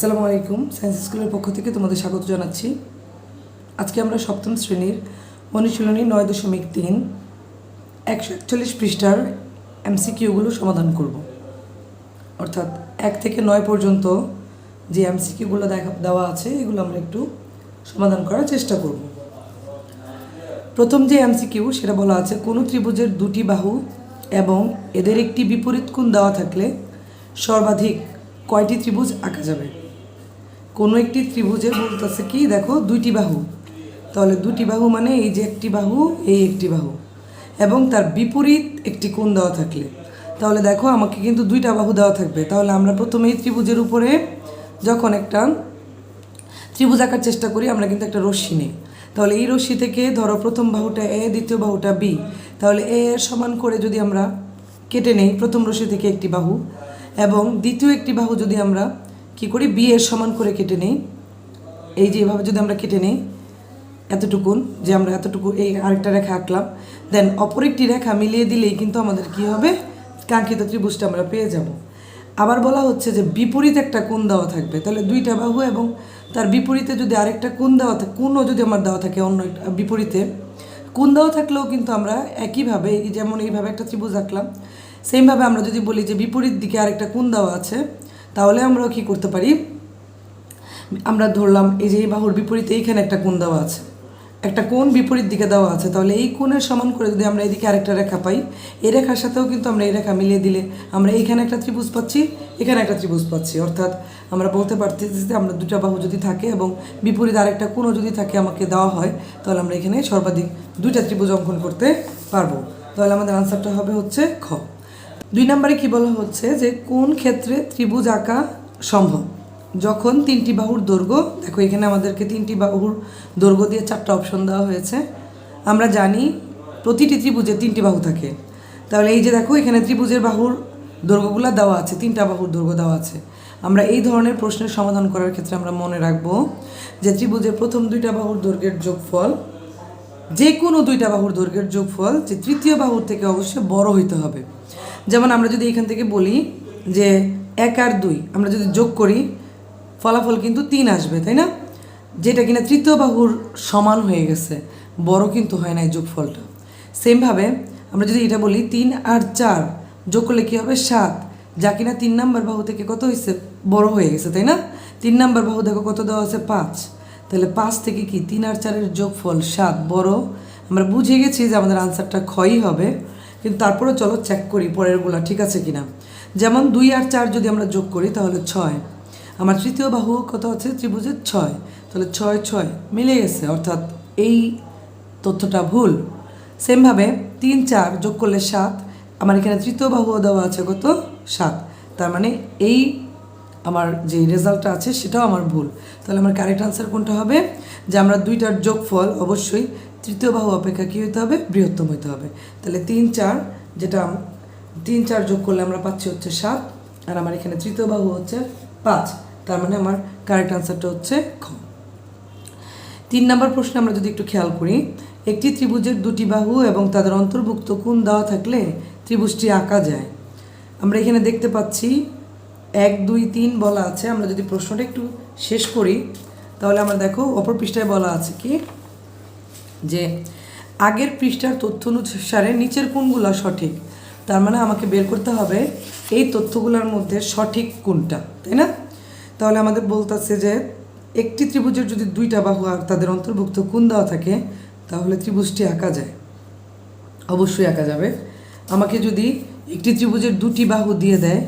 আসসালামু আলাইকুম সায়েন্স স্কুলের পক্ষ থেকে তোমাদের স্বাগত জানাচ্ছি। আজকে আমরা সপ্তম শ্রেণির অনুশীলনী নয় দশমিক তিন, একশো একচল্লিশ পৃষ্ঠার এমসিকিউগুলো সমাধান করব। অর্থাৎ এক থেকে নয় পর্যন্ত যে এমসিকিউগুলো দেখা দেওয়া আছে, এগুলো আমরা একটু সমাধান করার চেষ্টা করব। প্রথম যে এমসিকিউ সেটা বলা আছে, কোনো ত্রিভুজের দুটি বাহু এবং এদের একটি বিপরীত কোণ দেওয়া থাকলে সর্বাধিক কয়টি ত্রিভুজ আঁকা যাবে? কোনো একটি ত্রিভুজের বলতেছে কি, দেখো, দুইটি বাহু। তাহলে দুটি বাহু মানে এই যে একটি বাহু, এই একটি বাহু। এবং তার বিপরীত একটি কোণ দেওয়া থাকলে। তাহলে দেখো, আমাকে কিন্তু দুইটা বাহু দেওয়া থাকবে। তাহলে আমরা প্রথমে এই ত্রিভুজের উপরে যখন একটা ত্রিভুজ আঁকার চেষ্টা করি, আমরা কিন্তু একটা রশ্মি নিই। তাহলে এই রশ্মি থেকে ধরো প্রথম বাহুটা এ, দ্বিতীয় বাহুটা বি। তাহলে এ এর সমান করে যদি আমরা কেটে নেই, প্রথম রশ্মি থেকে একটি বাহু। এবং দ্বিতীয় একটি বাহু যদি আমরা কি করি? বি এর সমান করে কেটে নেই। এই যে এভাবে যদি আমরা কেটে নেই, এতটুকুন যে আমরা এতটুকু এই আরেকটা রেখা আঁকলাম। দেন অপর একটি রেখা মিলিয়ে দিলেই কিন্তু আমাদের কি হবে? কাঙ্ক্ষিত ত্রিভুজটা আমরা পেয়ে যাব। আবার বলা হচ্ছে যে বিপরীত একটা কোণ দেওয়া থাকবে। তাহলে দুইটা বাহু এবং তার বিপরীতে যদি আরেকটা কোণ দেওয়া থাকে কোণও যদি আমার দেওয়া থাকে অন্য একটা বিপরীতে, কোণ দেওয়া থাকলেও কিন্তু আমরা একইভাবে যেমন এইভাবে একটা ত্রিভুজ আঁকলাম, সেমভাবে আমরা যদি বলি যে বিপরীত দিকে আরেকটা কোণ দেওয়া আছে তাহলে আমরা কি করতে পারি? আমরা ধরলাম এই যে এই বাহুর বিপরীতে এইখানে একটা কোণ দেওয়া আছে। একটা কোণ বিপরীত দিকে দেওয়া আছে। তাহলে এই কোণের সমান করে যদি আমরা এদিকে আরেকটা রেখা পাই, এই রেখার সাথেও কিন্তু আমরা এই রেখা মিলিয়ে দিলে আমরা এইখানে একটা ত্রিভুজ পাচ্ছি, এখানে একটা ত্রিভুজ পাচ্ছি। অর্থাৎ আমরা বলতে পারতেছি যে আমরা দুটা বাহু যদি থাকে এবং বিপরীত আরেকটা কোণও যদি থাকে আমাকে দেওয়া হয়, তাহলে আমরা এখানে সর্বাধিক দুইটা ত্রিভুজ অঙ্কন করতে পারব। তাহলে আমাদের আনসারটা হবে হচ্ছে খ। দুই নম্বরে কি বলা হচ্ছে যে কোন ক্ষেত্রে ত্রিভুজ আঁকা সম্ভব? যখন তিনটি বাহুর দৈর্ঘ্য, দেখো এখানে আমাদেরকে তিনটি বাহুর দৈর্ঘ্য দিয়ে চারটা অপশন দেওয়া হয়েছে। আমরা জানি প্রতিটি ত্রিভুজে তিনটি বাহু থাকে। তাহলে এই যে দেখো, এখানে ত্রিভুজের বাহুর দৈর্ঘ্যগুলো দেওয়া আছে, তিনটা বাহুর দৈর্ঘ্য দেওয়া আছে। আমরা এই ধরনের প্রশ্নের সমাধান করার ক্ষেত্রে আমরা মনে রাখব যে ত্রিভুজের প্রথম দুইটা বাহুর দৈর্ঘ্যের যোগফল যে কোনো দুইটা বাহুর দৈর্ঘ্যের যোগফল, যে তৃতীয় বাহুর থেকে অবশ্যই বড় হইতে হবে। যেমন আমরা যদি এখান থেকে বলি যে এক আর দুই, আমরা যদি যোগ করি, ফলাফল কিন্তু তিন আসবে, তাই না? যেটা কিনা তৃতীয় বাহুর সমান হয়ে গেছে, বড় কিন্তু হয় না এই যোগফলটা। সেমভাবে আমরা যদি এটা বলি তিন আর চার, যোগ করলে কী হবে? সাত। যা কিনা তিন নাম্বার বাহু থেকে কত হয়েছে বড় হয়ে গেছে, তাই না? তিন নাম্বার বাহু দেখো কত দেওয়া আছে? পাঁচ। তাহলে পাঁচ থেকে কি? তিন আর চারের যোগফল সাত, বড়। আমরা বুঝে গেছি যে আমাদের আনসারটা ক্ষয়ই হবে। কিন্তু তারপরে চলো চেক করি পরেরগুলা, ঠিক আছে কিনা। যেমন দুই আর চার যদি আমরা যোগ করি, তাহলে ছয়। আমার তৃতীয় বাহু কত আছে? ত্রিভুজের ছয়। তাহলে ছয় ছয়। মিলে গেছে, অর্থাৎ এই তথ্যটা ভুল। সেমভাবে তিন, চার যোগ করলে সাত। আমার এখানে তৃতীয় বাহুও দেওয়া আছে কত? সাত। তার মানে এই আমার যে রেজাল্টটা আছে, সেটাও আমার ভুল। তাহলে আমার কারেক্ট আনসার কোনটা হবে? যে আমরা দুইটার যোগফল অবশ্যই তৃতীয় বাহু অপেক্ষা কী হতে হবে? বৃহত্তম হতে হবে। তাহলে তিন চার, যেটা তিন চার যোগ করলে আমরা পাচ্ছি হচ্ছে সাত, আর আমার এখানে তৃতীয় বাহু হচ্ছে পাঁচ। তার মানে আমার কারেক্ট আনসারটা হচ্ছে খ। তিন নম্বর প্রশ্নে আমরা যদি একটু খেয়াল করি, একটি ত্রিভুজের দুটি বাহু এবং তাদের অন্তর্ভুক্ত কোণ দেওয়া থাকলে ত্রিভুজটি আঁকা যায়? আমরা এখানে দেখতে পাচ্ছি, এক, দুই, তিন বলা আছে। আমরা যদি প্রশ্নটা একটু শেষ করি, তাহলে আমরা দেখো, অপর পৃষ্ঠায় বলা আছে কি? যে আগের পৃষ্ঠার তথ্য অনুসারে নিচের কোনগুলো সঠিক? তার মানে আমাকে বের করতে হবে এই তথ্যগুলোর মধ্যে সঠিক কোনটা, তাই না? তাহলে আমাদের বলতেছে যে একটি ত্রিভুজের যদি দুইটা বাহু আর তাদের অন্তর্ভুক্ত কোন দেওয়া থাকে, তাহলে ত্রিভুজটি আঁকা যায়। অবশ্যই আঁকা যাবে। আমাকে যদি একটি ত্রিভুজের দুটি বাহু দিয়ে দেয়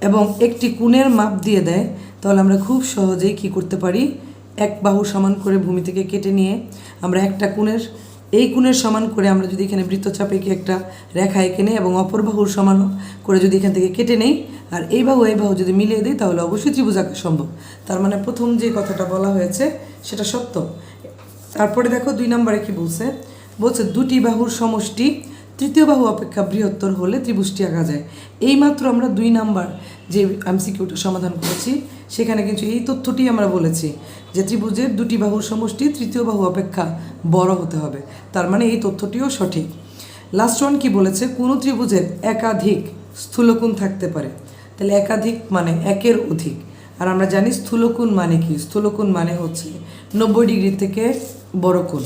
এবং একটি কোণের মাপ দিয়ে দেয়, তাহলে আমরা খুব সহজেই কি করতে পারি? এক বাহু সমান করে ভূমি থেকে কেটে নিয়ে আমরা একটা কোণের, এই কোণের সমান করে আমরা যদি এখানে বৃত্তচাপে কি একটা রেখা এঁকে নিই এবং অপর বাহুর সমান করে যদি এখান থেকে কেটে নেই, আর এই বাহু এই বাহু যদি মিলিয়ে দিই, তাহলে অবশ্যই ত্রিভুজ আঁকা সম্ভব। তার মানে প্রথম যে কথাটা বলা হয়েছে, সেটা সত্য। তারপরে দেখো দুই নম্বরে কি বলছে? বলছে দুটি বাহুর সমষ্টি তৃতীয় বাহু অপেক্ষা বৃহত্তর হলে ত্রিভুজটি আঁকা যায়। এইমাত্র আমরা দুই নাম্বার যে এমসিকিউটা সমাধান করেছি, সেখানে কিন্তু এই তথ্যটি আমরা বলেছি যে ত্রিভুজের দুটি বাহুর সমষ্টি তৃতীয় বাহু অপেক্ষা বড় হতে হবে। তার মানে এই তথ্যটিও সঠিক। লাস্ট ওয়ান কি বলেছে? কোনো ত্রিভুজের একাধিক স্থূলকোণ থাকতে পারে। তাহলে একাধিক মানে একের অধিক। আর আমরা জানি স্থূলকোণ মানে কি? স্থূলকোণ মানে হচ্ছে নব্বই ডিগ্রি থেকে বড় কোণ।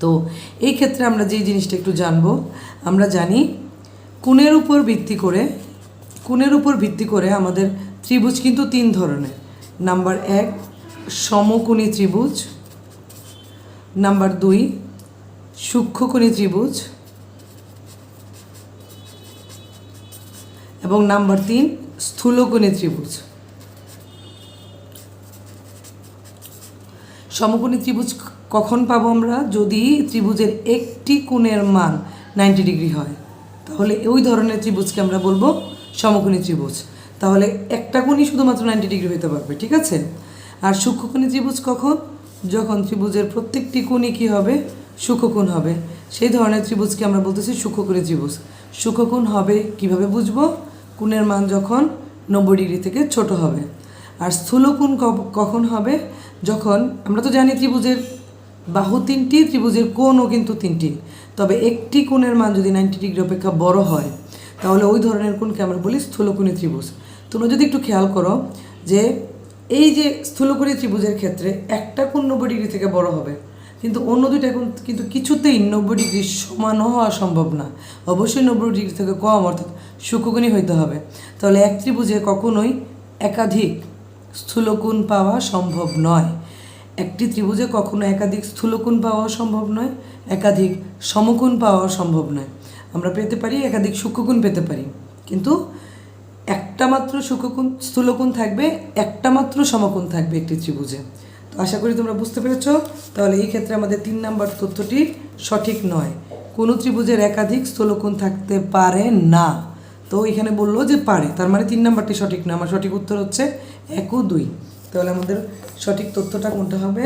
তো এই ক্ষেত্রে আমরা যেই জিনিসটা একটু জানব, আমরা জানি কোণের উপর ভিত্তি করে, কোণের উপর ভিত্তি করে আমাদের ত্রিভুজ কিন্তু তিন ধরনের। নাম্বার এক, সমকোণী ত্রিভুজ। নাম্বার দুই, সূক্ষ্মকোণী ত্রিভুজ। এবং নাম্বার তিন, স্থূলকোণী ত্রিভুজ। সমকোণী ত্রিভুজ কখন পাবো আমরা? যদি ত্রিভুজের একটি কোণের মান নাইনটি ডিগ্রি হয়, তাহলে ওই ধরনের ত্রিভুজকে আমরা বলব সমকোণী ত্রিভুজ। তাহলে একটা কোণই শুধুমাত্র নাইনটি ডিগ্রি হতে পারবে, ঠিক আছে? আর সূক্ষ্মকোণী ত্রিভুজ কখন? যখন ত্রিভুজের প্রত্যেকটি কোণই কী হবে? সূক্ষ্মকোণ হবে। সেই ধরনের ত্রিভুজকে আমরা বলতেছি সূক্ষ্মকোণী ত্রিভুজ। সূক্ষ্মকোণ হবে কীভাবে বুঝব? কোণের মান যখন নব্বই ডিগ্রি থেকে ছোট হবে। আর স্থূলকোণ কখন হবে? যখন, আমরা তো জানি ত্রিভুজের বাহু তিনটি, ত্রিভুজের কোণও কিন্তু তিনটি। তবে একটি কোণের মান যদি নাইনটি ডিগ্রি অপেক্ষা বড় হয়, তাহলে ওই ধরনের কোণকে আমরা বলি স্থূলকোণী ত্রিভুজ। তোমরা যদি একটু খেয়াল করো যে এই যে স্থূলকোণী ত্রিভুজের ক্ষেত্রে একটা কোণ নব্বই ডিগ্রি থেকে বড় হবে, কিন্তু অন্য দুইটা কোণ কিন্তু কিছুতেই নব্বই ডিগ্রি সমানও হওয়া সম্ভব না। অবশ্যই নব্বই ডিগ্রি থেকে কম, অর্থাৎ সূক্ষ্মকোণী হইতে হবে। তাহলে এক ত্রিভুজে কখনোই একাধিক স্থূলকোণ পাওয়া সম্ভব নয়। একটি ত্রিভুজে কখনো একাধিক স্থূলকোণ পাওয়া সম্ভব নয়, একাধিক সমকোণ পাওয়া সম্ভব নয়। আমরা পেতে পারি, একাধিক সূক্ষ্মকোণ পেতে পারি। কিন্তু একটা মাত্র সূক্ষ্মকোণ, স্থূলকোণ থাকবে, একটা মাত্র সমকোণ থাকবে একটি ত্রিভুজে। তো আশা করি তোমরা বুঝতে পেরেছ। তাহলে এই ক্ষেত্রে আমাদের তিন নাম্বার তথ্যটি সঠিক নয়। কোনো ত্রিভুজের একাধিক স্থূলকোণ থাকতে পারে না। তো এখানে বলল যে পারে, তার মানে তিন নাম্বারটি সঠিক না। আমার সঠিক উত্তর হচ্ছে এক ও দুই। তাহলে আমাদের সঠিক তথ্যটা কোনটা হবে?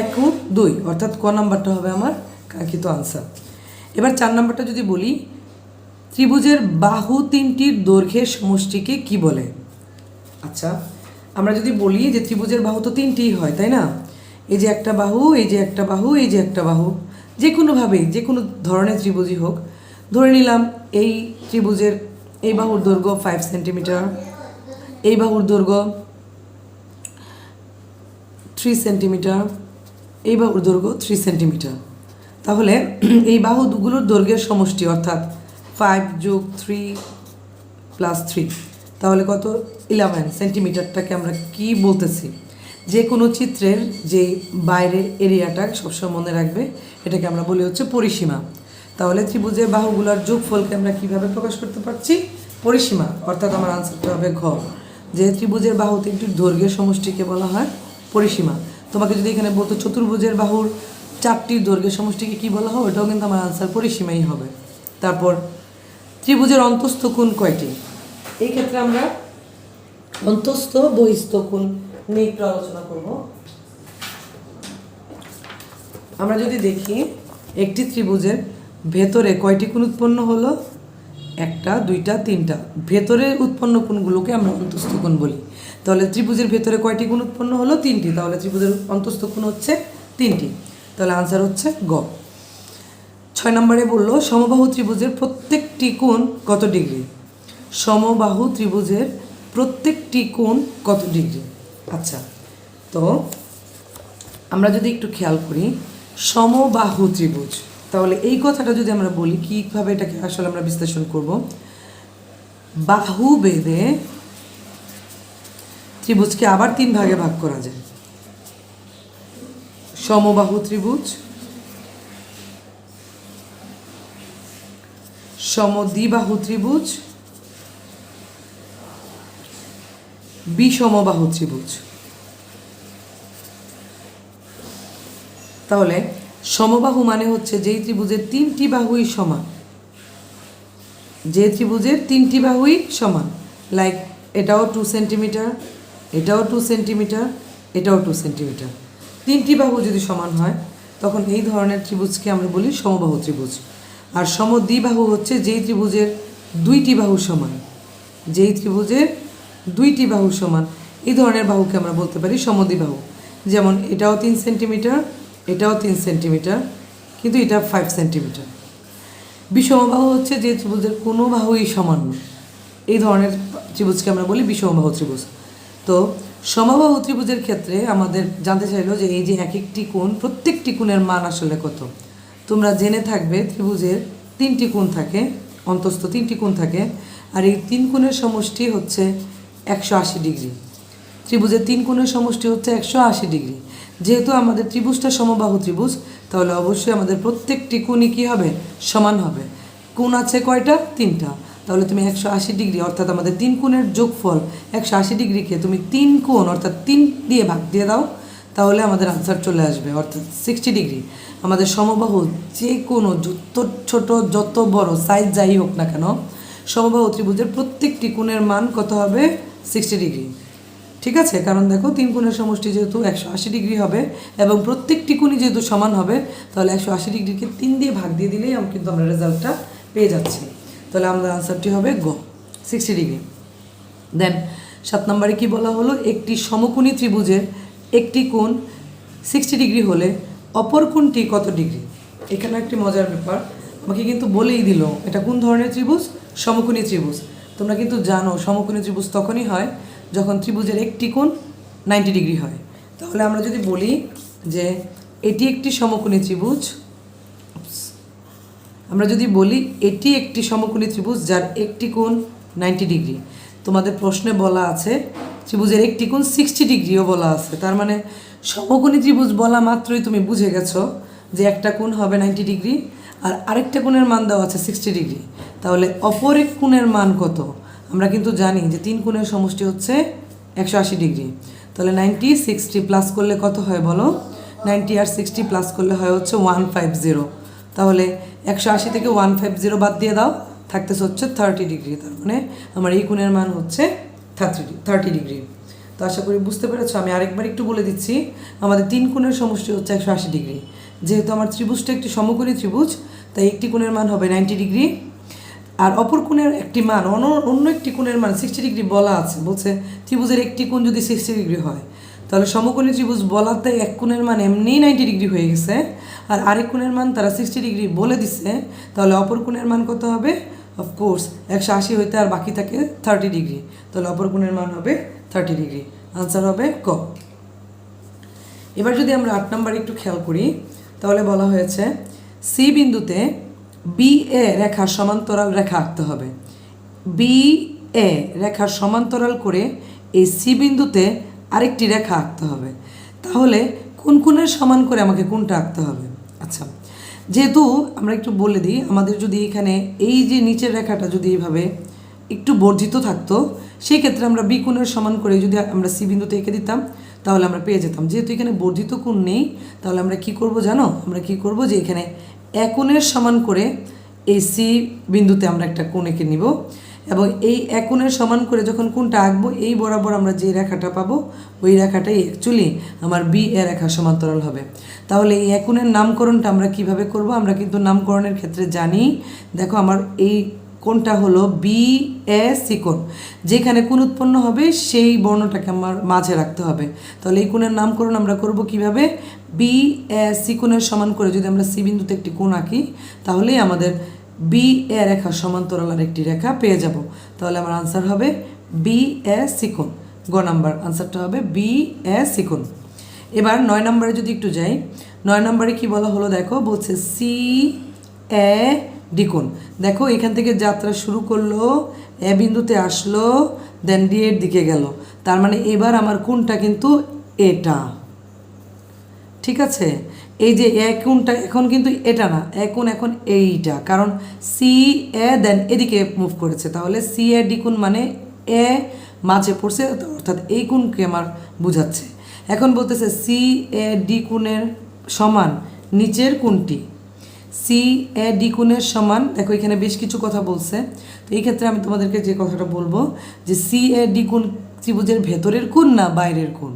এক ও দুই, অর্থাৎ ক নাম্বারটা হবে আমার কাঙ্ক্ষিত আনসার এবার চার নাম্বারটা যদি বলি, ত্রিভুজের বাহু তিনটির দৈর্ঘ্যের সমষ্টিকে কি বলে? আচ্ছা আমরা যদি বলি যে ত্রিভুজের বাহু তো তিনটিই হয়, তাই না? এই যে একটা বাহু, এই যে একটা বাহু, এই যে একটা বাহু যে কোনোভাবেই যে কোনো ধরনের ত্রিভুজই হোক, ধরে নিলাম এই ত্রিভুজের, এই বাহুর দৈর্ঘ্য ফাইভ সেন্টিমিটার এই বাহুর দৈর্ঘ্য থ্রি সেন্টিমিটার এই বাহুর দৈর্ঘ্য থ্রি সেন্টিমিটার তাহলে এই বাহুগুলোর দৈর্ঘ্যের সমষ্টি অর্থাৎ ফাইভ যোগ থ্রি প্লাস থ্রি তাহলে কত? ইলেভেন সেন্টিমিটারটাকে আমরা কি বলতেছি? যে কোনো চিত্রের যে বাইরের এরিয়াটা সবসময় মনে রাখবে, এটাকে আমরা বলি হচ্ছে পরিসীমা। তাহলে ত্রিভুজের বাহুগুলোর যোগফলকে আমরা কীভাবে প্রকাশ করতে পারছি? পরিসীমা, অর্থাৎ আমার আনসারটা হবে ঘ। যে ত্রিভুজের বাহু তিনটির দৈর্ঘ্যের সমষ্টিকে বলা হয়, পরিসীমা। তোমাকে যদি এখানে বলতো চতুর্ভুজের বাহুর চারটির দৈর্ঘ্যের সমষ্টিকে কি বলা হয়, ওটাও কিন্তু আমার আনসার পরিসীমাই হবে। তারপর, ত্রিভুজের অন্তস্থ কোণ কয়টি? এই ক্ষেত্রে আমরা অন্তস্থ, বহিস্থ কোণ নিয়ে একটু আলোচনা করব। আমরা যদি দেখি, একটি ত্রিভুজের ভেতরে কয়টি কোণ উৎপন্ন হলো? একটা, দুইটা, তিনটা। ভেতরে উৎপন্ন কোণগুলোকে আমরা অন্তস্থ কোণ বলি। তাহলে ত্রিভুজের ভেতরে কয়টি কোণ উৎপন্ন হলো? তিনটি। তাহলে ত্রিভুজের অন্তস্থ কোণ হচ্ছে তিনটি। তাহলে আনসার হচ্ছে গ। ছয় নম্বরে বলল, সমবাহু ত্রিভুজের প্রত্যেকটি কোণ কত ডিগ্রি? সমবাহু ত্রিভুজের প্রত্যেকটি কোণ কত ডিগ্রি? আচ্ছা তো আমরা যদি একটু খেয়াল করি, সমবাহু ত্রিভুজ তাহলে এই কথাটা যদি আমরা বলি কীভাবে এটাকে আসলে আমরা বিশ্লেষণ করব? বাহু বেদে ত্রিভুজকে আবার তিন ভাগে ভাগ করা যায়। সমবাহু ত্রিভুজ, সমদ্বিবাহু ত্রিভুজ, বিষমবাহু ত্রিভুজ। তাহলে সমবাহু মানে হচ্ছে যেই ত্রিভুজের তিনটি বাহুই সমান। যে ত্রিভুজের তিনটি বাহুই সমান। লাইক এটাও টু সেন্টিমিটার এটাও টু সেন্টিমিটার এটাও টু সেন্টিমিটার তিনটি বাহু যদি সমান হয়, তখন এই ধরনের ত্রিভুজকে আমরা বলি সমবাহু ত্রিভুজ। আর সমদ্বিবাহু হচ্ছে যেই ত্রিভুজের দুইটি বাহু সমান। যেই ত্রিভুজের দুইটি বাহু সমান। এই ধরনের বাহুকে আমরা বলতে পারি সমদ্বিবাহু। যেমন এটাও তিন সেন্টিমিটার এটাও তিন সেন্টিমিটার, কিন্তু এটা ফাইভ সেন্টিমিটার। বিষমবাহু হচ্ছে যে ত্রিভুজের কোনো বাহুই সমান নয়। এই ধরনের ত্রিভুজকে আমরা বলি বিষমবাহু ত্রিভুজ। তো সমবাহু ত্রিভুজের ক্ষেত্রে আমাদের জানতে চাইলো যে এই যে এক একটি কোণ, প্রত্যেকটি কোণের মান আসলে কত? তোমরা জেনে থাকবে ত্রিভুজের তিনটি কোণ থাকে, অন্তস্থ তিনটি কোণ থাকে, আর এই তিন কোণের সমষ্টি হচ্ছে একশো আশি ডিগ্রি। ত্রিভুজের তিন কোণের সমষ্টি হচ্ছে একশো আশি ডিগ্রি। যেহেতু আমাদের ত্রিভুজটা সমবাহু ত্রিভুজ, তাহলে অবশ্যই আমাদের প্রত্যেকটি কোণই কী হবে? সমান হবে। কোণ আছে কয়টা? তিনটা। তাহলে তুমি একশো আশি ডিগ্রি, অর্থাৎ আমাদের তিন কোণের যোগফল একশো আশি ডিগ্রিকে তুমি তিন কোণ, অর্থাৎ তিন দিয়ে ভাগ দিয়ে দাও, তাহলে আমাদের আনসার চলে আসবে, অর্থাৎ সিক্সটি ডিগ্রি। আমাদের সমবাহু যে কোনো যত ছোট, যত বড় সাইজ যাই হোক না কেন, সমবাহু ত্রিভুজের প্রত্যেকটি কোণের মান কত হবে? Sixty degree. ঠিক আছে? কারণ দেখো, তিন কোণের সমষ্টি যেহেতু একশো আশি ডিগ্রি হবে এবং প্রত্যেকটি কোণই যেহেতু সমান হবে, তাহলে একশো আশি ডিগ্রিকে তিন দিয়ে ভাগ দিয়ে দিলেই কিন্তু আমরা রেজাল্টটা পেয়ে যাচ্ছি। তাহলে আমাদের আনসারটি হবে গ, সিক্সটি ডিগ্রি। দেন, সাত নম্বরে কি বলা হলো? একটি সমকোণী ত্রিভুজের একটি কোণ সিক্সটি ডিগ্রি হলে অপর কোণটি কত ডিগ্রি? এখানে একটি মজার ব্যাপার, আমাকে কিন্তু বলেই দিল, এটা কোন ধরনের ত্রিভুজ? সমকোণী ত্রিভুজ। তোমরা কিন্তু জানো, সমকোণী ত্রিভুজ তখনই হয় যখন ত্রিভুজের একটি কোণ নাইনটি ডিগ্রি হয়। তাহলে আমরা যদি বলি যে এটি একটি সমকোণী ত্রিভুজ আমরা যদি বলি এটি একটি সমকোণী ত্রিভুজ যার একটি কোণ নাইনটি ডিগ্রি তোমাদের প্রশ্নে বলা আছে ত্রিভুজের একটি কোণ সিক্সটি ডিগ্রিও বলা আছে। তার মানে সমকোণী ত্রিভুজ বলা মাত্রই তুমি বুঝে গেছো যে একটা কোণ হবে নাইনটি ডিগ্রি আর আরেকটা কোণের মান দেওয়া আছে সিক্সটি ডিগ্রি তাহলে অপর এক কোণের মান কত? আমরা কিন্তু জানি যে তিন কোণের সমষ্টি হচ্ছে একশো আশি ডিগ্রি। তাহলে নাইনটি সিক্সটি প্লাস করলে কত হয় বলো? নাইনটি আর সিক্সটি প্লাস করলে হয় হচ্ছে ওয়ান ফাইভ জিরো। তাহলে একশো আশি থেকে ওয়ান ফাইভ জিরো বাদ দিয়ে দাও, থাকতেছে হচ্ছে থার্টি ডিগ্রি। তার মানে আমার এই কোণের মান হচ্ছে থার্টি থার্টি ডিগ্রি। তো আশা করি বুঝতে পেরেছ, আমি আরেকবার একটু বলে দিচ্ছি, আমাদের তিন কোণের সমষ্টি হচ্ছে একশো আশি ডিগ্রি। যেহেতু আমার ত্রিভুজটা একটি সমকোণী ত্রিভুজ, তাই একটি কোণের মান হবে নাইনটি ডিগ্রি। আর অপর কোণের একটি মান, অন্য অন্য একটি কোণের মান সিক্সটি ডিগ্রি বলা আছে। বলছে, ত্রিভুজের একটি কোণ যদি সিক্সটি ডিগ্রি হয়, তাহলে সমকোণী ত্রিভুজ বলাতে এক কোণের মান এমনিই নাইনটি ডিগ্রি হয়ে গেছে, আর আরেক কোণের মান তারা সিক্সটি ডিগ্রি বলে দিছে, তাহলে অপর কোণের মান কত হবে? অফকোর্স একশো আশি হইতে আর বাকি থাকে থার্টি ডিগ্রি তাহলে অপর কোণের মান হবে থার্টি ডিগ্রি আনসার হবে ক। এবার যদি আমরা আট নাম্বার একটু খেয়াল করি, তাহলে বলা হয়েছে সি বিন্দুতে বি এ রেখার সমান্তরাল রেখা আঁকতে হবে। বি এ রেখার সমান্তরাল করে এই সি বিন্দুতে আরেকটি রেখা আঁকতে হবে। তাহলে কোন কোণের সমান করে আমাকে কোনটা আঁকতে হবে? আচ্ছা যেহেতু আমরা একটু বলে দিই, আমাদের যদি এখানে এই যে নিচের রেখাটা যদি এইভাবে একটু বর্ধিত থাকতো সেই ক্ষেত্রে আমরা বি কোণের সমান করে যদি আমরা সি বিন্দুতে এঁকে দিতাম, তাহলে আমরা পেয়ে যেতাম। যেহেতু এখানে বর্ধিত কোণ নেই, তাহলে আমরা কি করব জানো? আমরা কি করব যে এখানে এক কোণের সমান করে এই সি বিন্দুতে আমরা একটা কোণ এঁকে নিব এবং এই একুনের সমান করে যখন কোনটা আঁকবো, এই বরাবর আমরা যে রেখাটা পাবো, ওই রেখাটাই অ্যাকচুয়ালি আমার বি এ রেখা সমান্তরাল হবে। তাহলে এই একুনের নামকরণটা আমরা কীভাবে করব? আমরা কিন্তু নামকরণের ক্ষেত্রে জানি, দেখো আমার এই কোনটা হলো বি এ সিকোণ যেখানে কোন উৎপন্ন হবে, সেই বর্ণটাকে আমার মাঝে রাখতে হবে। তাহলে এই কোণের নামকরণ আমরা করব কীভাবে? বি এ সিকোণের সমান করে যদি আমরা সি বিন্দুতে একটি কোণ আঁকি, তাহলেই আমাদের বি এ রেখা সমান্তরাল আর একটি রেখা পেয়ে যাব। তাহলে আমার আনসার হবে বি এ সিকোণ গ নাম্বার আনসারটা হবে বি এ সিকোন এবার নয় নম্বরে যদি একটু যাই, নয় নম্বরে কি বলা হলো দেখো? বলছে সি এ ডিকোণ দেখো, এখান থেকে যাত্রা শুরু করল, এ বিন্দুতে আসলো দেন ডি এর দিকে গেল। তার মানে এবার আমার কোনটা কিন্তু এটা। ঠিক আছে? এই যে এ কোনটা এখন কিন্তু এটা না, এ কোণ এখন এইটা, কারণ সি এ দেন এদিকে মুভ করেছে। তাহলে সি এ ডি কোণ মানে এ মাঝে পড়ছে, অর্থাৎ এই কোণকে আমার বুঝাচ্ছে। এখন বলতেছে সি এ ডি কোণের সমান নিচের কোণটি। সি এ ডি কোণের সমান, দেখো এখানে বেশ কিছু কথা বলছে। তো এই ক্ষেত্রে আমি তোমাদেরকে যে কথাটা বলব, যে সি এ ডি কোণ ত্রিভুজের ভেতরের কোণ না বাইরের কোণ?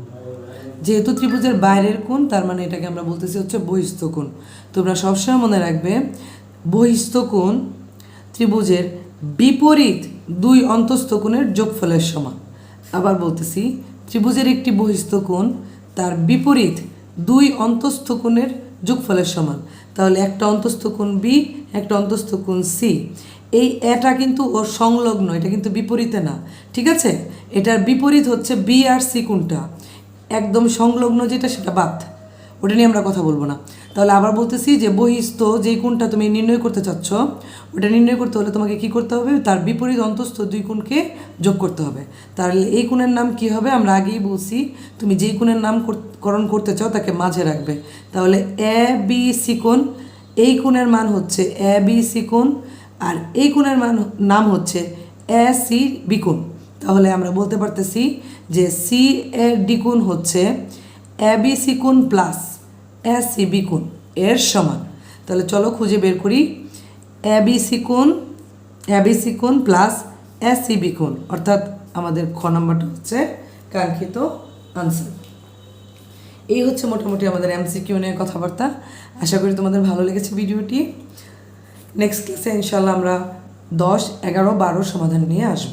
যেহেতু ত্রিভুজের বাইরের কোণ, তার মানে এটাকে আমরা বলতেছি হচ্ছে বহিস্থ কোণ। তোমরা সবসময় মনে রাখবে, বহিস্থ কোণ ত্রিভুজের বিপরীত দুই অন্তস্থ কোণের যোগফলের সমান। আবার বলতেছি, ত্রিভুজের একটি বহিস্থ কোণ, তার বিপরীত দুই অন্তস্থ কোণের যোগফলের সমান। তাহলে একটা অন্তস্থ কোণ বি একটা অন্তস্থ কোণ সি এই এটা কিন্তু ওর সংলগ্ন, এটা কিন্তু বিপরীতে না, ঠিক আছে? এটার বিপরীত হচ্ছে বি আর সি কোনটা একদম সংলগ্ন যেটা, সেটা বাদ। ওটা নিয়ে আমরা কথা বলব না। তাহলে আবার বলতেছি যে বহিস্থ যেই কোণটা তুমি নির্ণয় করতে চাচ্ছ, ওটা নির্ণয় করতে হলে তোমাকে কি করতে হবে? তার বিপরীত অন্তস্থ দুই কোণকে যোগ করতে হবে। তাহলে এই কোণের নাম কি হবে? আমরা আগেই বলছি, তুমি যেই কোণের নাম কর- করণ করতে চাও তাকে মাঝে রাখবে। তাহলে এ, বি, সি কোণ, এই কোণের মান হচ্ছে এ, বি, সি কোণ, আর এই কোণের মান নাম হচ্ছে এ, সি, বি কোণ। তাহলে আমরা বলতে পারতেছি যে সি এর দ্বিগুণ হচ্ছে এ, বি, সি কোণ প্লাস এ সি বি কোণ, এর সমান। তাহলে চলো খুঁজে বের করি। এ বি সি কোণ, এ বি সি কোণ প্লাস এ সি বি কোণ, অর্থাৎ আমাদের খ নাম্বারটা হচ্ছে কাঙ্ক্ষিত আনসার এই হচ্ছে মোটামুটি আমাদের এমসিকিউ নিয়ে কথাবার্তা। আশা করি তোমাদের ভালো লেগেছে ভিডিওটি। নেক্সট ক্লাসে ইনশাল্লাহ আমরা দশ, এগারো, বারো সমাধান নিয়ে আসব।